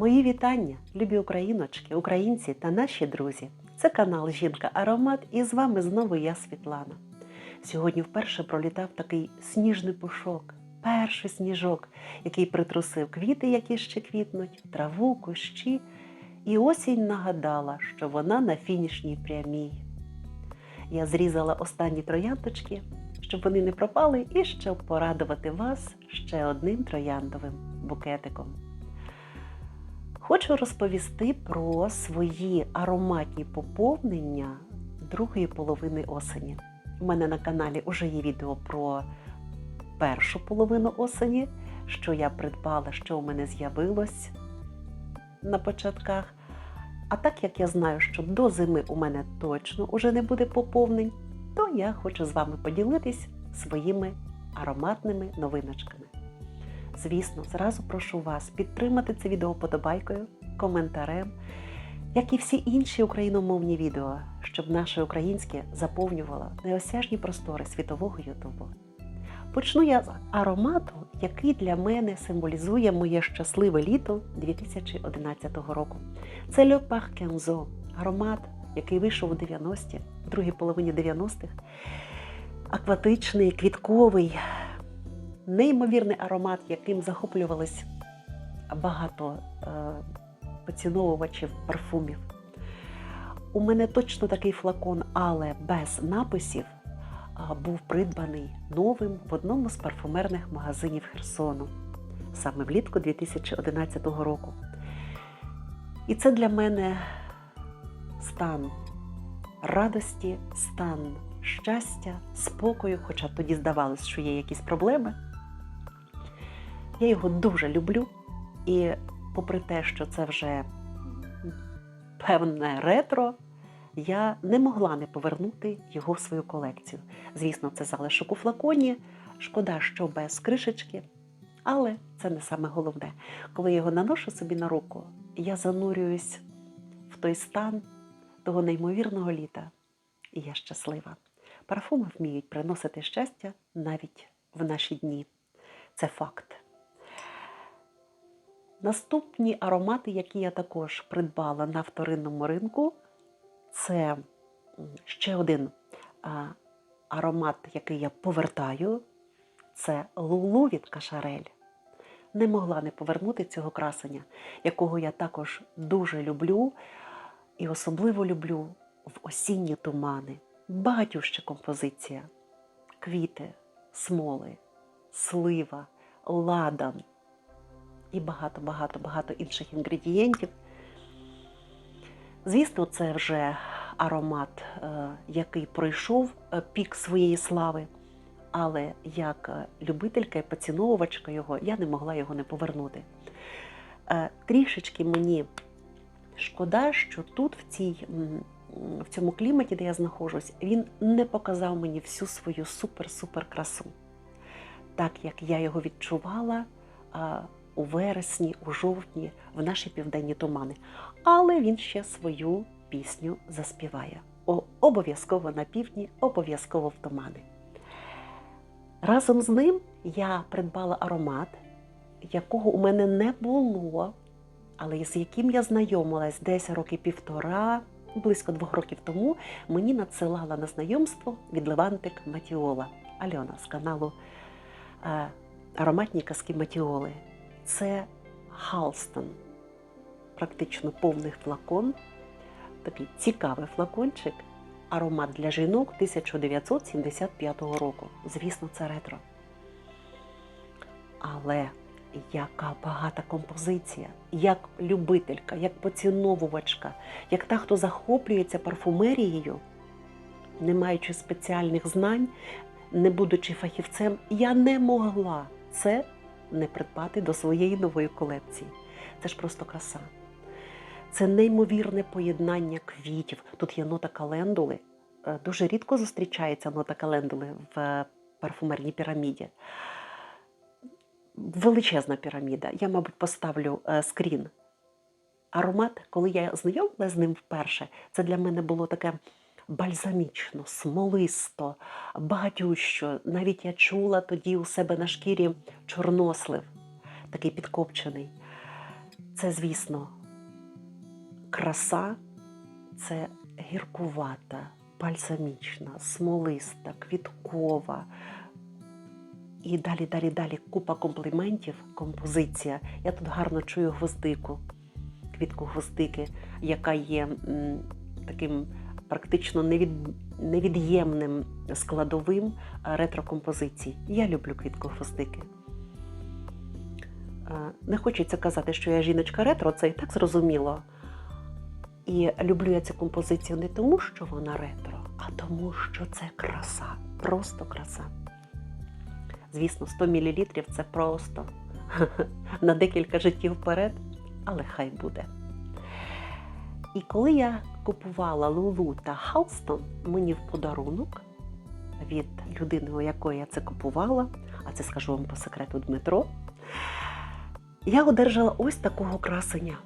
Мої вітання, любі україночки, українці та наші друзі. Це канал Жінка Аромат і з вами знову я Світлана. Сьогодні вперше пролітав такий сніжний пушок, перший сніжок, який притрусив квіти, які ще квітнуть, траву, кущі. І осінь нагадала, що вона на фінішній прямій. Я зрізала останні трояндочки, щоб вони не пропали, і щоб порадувати вас ще одним трояндовим букетиком. Хочу розповісти про свої ароматні поповнення другої половини осені. У мене на каналі вже є відео про першу половину осені, що я придбала, що у мене з'явилось на початках. А так як я знаю, що до зими у мене точно уже не буде поповнень, то я хочу з вами поділитись своїми ароматними новиночками. Звісно, зразу прошу вас підтримати це відео подобайкою, коментарем, як і всі інші україномовні відео, щоб наше українське заповнювало неосяжні простори світового Ютубу. Почну я з аромату, який для мене символізує моє щасливе літо 2011 року. Це Le Parkenzo, аромат, який вийшов у 90-ті, в другій половині 90-х. Акватичний, квітковий, неймовірний аромат, яким захоплювались багато е, поціновувачів парфумів. У мене точно такий флакон, але без написів був придбаний новим в одному з парфумерних магазинів Херсону саме влітку 2011 року. І це для мене стан радості, стан щастя, спокою, хоча тоді здавалось, що є якісь проблеми. Я його дуже люблю, і попри те, що це вже певне ретро, я не могла не повернути його в свою колекцію. Звісно, це залишок у флаконі. Шкода, що без кришечки, але це не саме головне. Коли я його наношу собі на руку, я занурююсь в той стан того неймовірного літа, і я щаслива. Парфуми вміють приносити щастя навіть в наші дні. Це факт. Наступні аромати, які я також придбала на вторинному ринку, це ще один аромат, який я повертаю. Це Лулу від Кашарель. Не могла не повернути цього красення, якого я також дуже люблю і особливо люблю в осінні тумани. Багатюща композиція. Квіти, смоли, слива, ладан і багато-багато-багато інших інгредієнтів. Звісно, це вже аромат, е, який пройшов е, пік своєї слави, але як е, любителька і поціновувачка його, я не могла його не повернути. Трішечки мені шкода, що тут, в, цій, в цьому кліматі, де я знаходжусь, він не показав мені всю свою супер-супер красу. Так як я його відчувала у вересні, у жовтні, в наші південні тумани. Але він ще свою пісню заспіває. Обов'язково на півдні, обов'язково в тумани. Разом з ним я придбала аромат, якого у мене не було, але з яким я знайомилась десь роки півтора, близько двох років тому, мені надсилала на знайомство від Левантик Матіола Альона з каналу е, Ароматні казки Матіоли це Халстон, практично повний флакон, такий цікавий флакончик, аромат для жінок 1975 року. Звісно, це ретро. Але яка багата композиція, як любителька, як поціновувачка, як та, хто захоплюється парфумерією, не маючи спеціальних знань, не будучи фахівцем, я не могла це не придбати до своєї нової колекції. Це ж просто краса. Це неймовірне поєднання квітів. Тут є нота календули. Е, дуже рідко зустрічається нота календули в парфумерній піраміді. Величезна піраміда. Я, мабуть, поставлю е, скрін. Аромат, коли я знайомилася з ним вперше, це для мене було таке бальзамічно, смолисто, багатющо. Навіть я чула тоді у себе на шкірі чорнослив, такий підкопчений. Це, звісно, краса, це гіркувата, бальзамічна, смолиста, квіткова. І далі, далі, далі купа компліментів, композиція. Я тут гарно чую гвоздику, квітку гвоздики, яка є м, таким практично невід, невід'ємним складовим е, ретро-композицій. Я люблю квітку гвоздики. Е, Не хочеться казати, що я жіночка ретро, це і так зрозуміло. І люблю я цю композицію не тому, що вона ретро, а тому, що це краса, просто краса. Звісно, 100 мл це просто на декілька життів вперед, але хай буде. І коли я купувала Лулу та Халстон, мені в подарунок від людини, у якої я це купувала, а це скажу вам по секрету Дмитро, я одержала ось такого красення.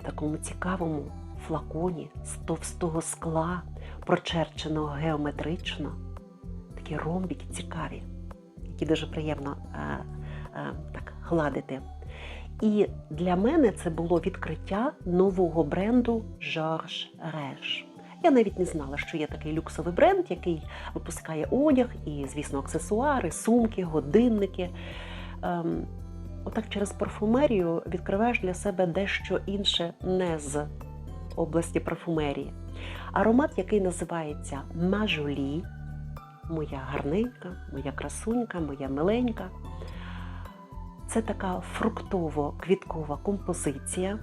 В такому цікавому флаконі з товстого скла, прочерченого геометрично. Такі ромбики цікаві, які дуже приємно е, е, так гладити. І для мене це було відкриття нового бренду Georges Rech. Я навіть не знала, що є такий люксовий бренд, який випускає одяг і, звісно, аксесуари, сумки, годинники. Ем, отак через парфумерію відкриваєш для себе дещо інше не з області парфумерії. Аромат, який називається Мажолі, моя гарненька, моя красунька, моя миленька. Це така фруктово-квіткова композиція.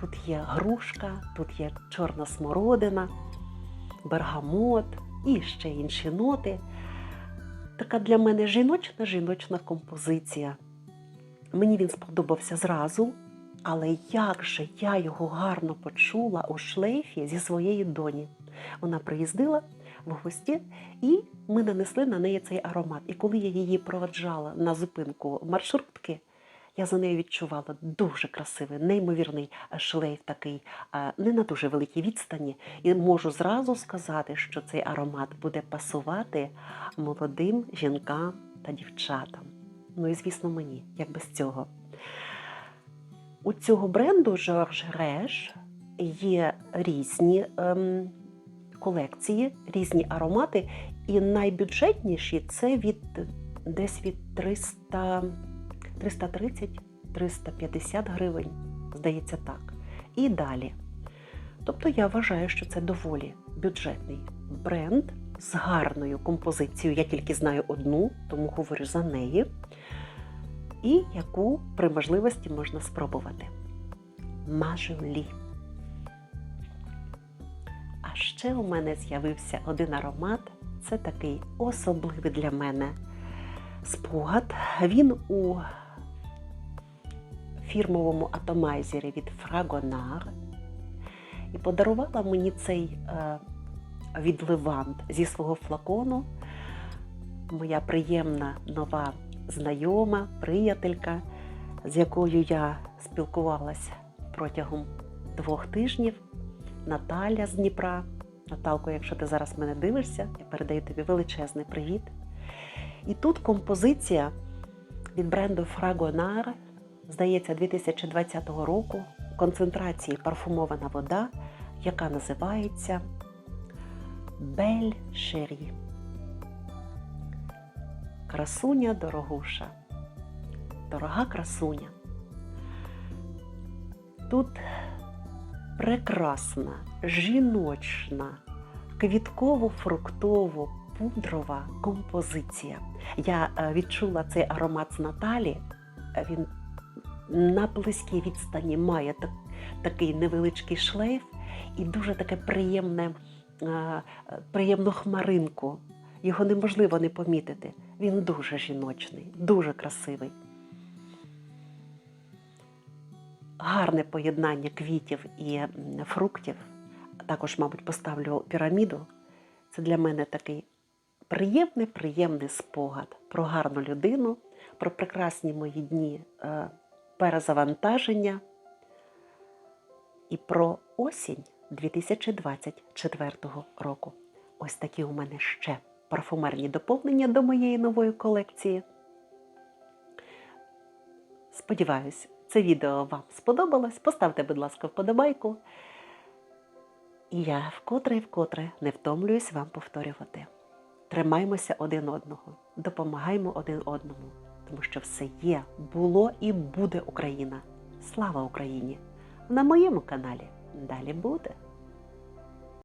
Тут є грушка, тут є чорна смородина, бергамот і ще інші ноти. Така для мене жіночна жіночна композиція. Мені він сподобався зразу, але як же я його гарно почула у шлейфі зі своєї доні. Вона приїздила в гості, і ми нанесли на неї цей аромат. І коли я її проведжала на зупинку маршрутки, я за нею відчувала дуже красивий, неймовірний шлейф такий, не на дуже великій відстані. І можу зразу сказати, що цей аромат буде пасувати молодим жінкам та дівчатам. Ну і звісно, мені, як без цього. У цього бренду Georges Rech є різні ем, колекції, різні аромати, і найбюджетніші це від десь від 300, 330-350 гривень, здається так. І далі. Тобто я вважаю, що це доволі бюджетний бренд з гарною композицією. Я тільки знаю одну, тому говорю за неї. І яку при можливості можна спробувати. Мажулі. Ще у мене з'явився один аромат. Це такий особливий для мене спогад. Він у фірмовому атомайзері від Fragonard. І подарувала мені цей е, відливант зі свого флакону. Моя приємна нова знайома, приятелька, з якою я спілкувалася протягом двох тижнів. Наталя з Дніпра. Наталко, якщо ти зараз мене дивишся, я передаю тобі величезний привіт. І тут композиція від бренду Fragonard, здається, 2020 року, концентрації парфумована вода, яка називається Бель Шері. Красуня дорогуша. Дорога красуня. Тут прекрасна, жіночна, квітково-фруктово пудрова композиція. Я е, відчула цей аромат з Наталі. Він на близькій відстані має так, такий невеличкий шлейф і дуже таке приємне, е, приємну хмаринку. Його неможливо не помітити. Він дуже жіночний, дуже красивий. Гарне поєднання квітів і фруктів. Також, мабуть, поставлю піраміду. Це для мене такий приємний, приємний спогад про гарну людину, про прекрасні мої дні е, перезавантаження і про осінь 2024 року. Ось такі у мене ще парфумерні доповнення до моєї нової колекції. Сподіваюсь, це відео вам сподобалось. Поставте, будь ласка, вподобайку. І я вкотре і вкотре не втомлююсь вам повторювати. Тримаймося один одного, допомагаймо один одному, тому що все є, було і буде Україна. Слава Україні! На моєму каналі далі буде.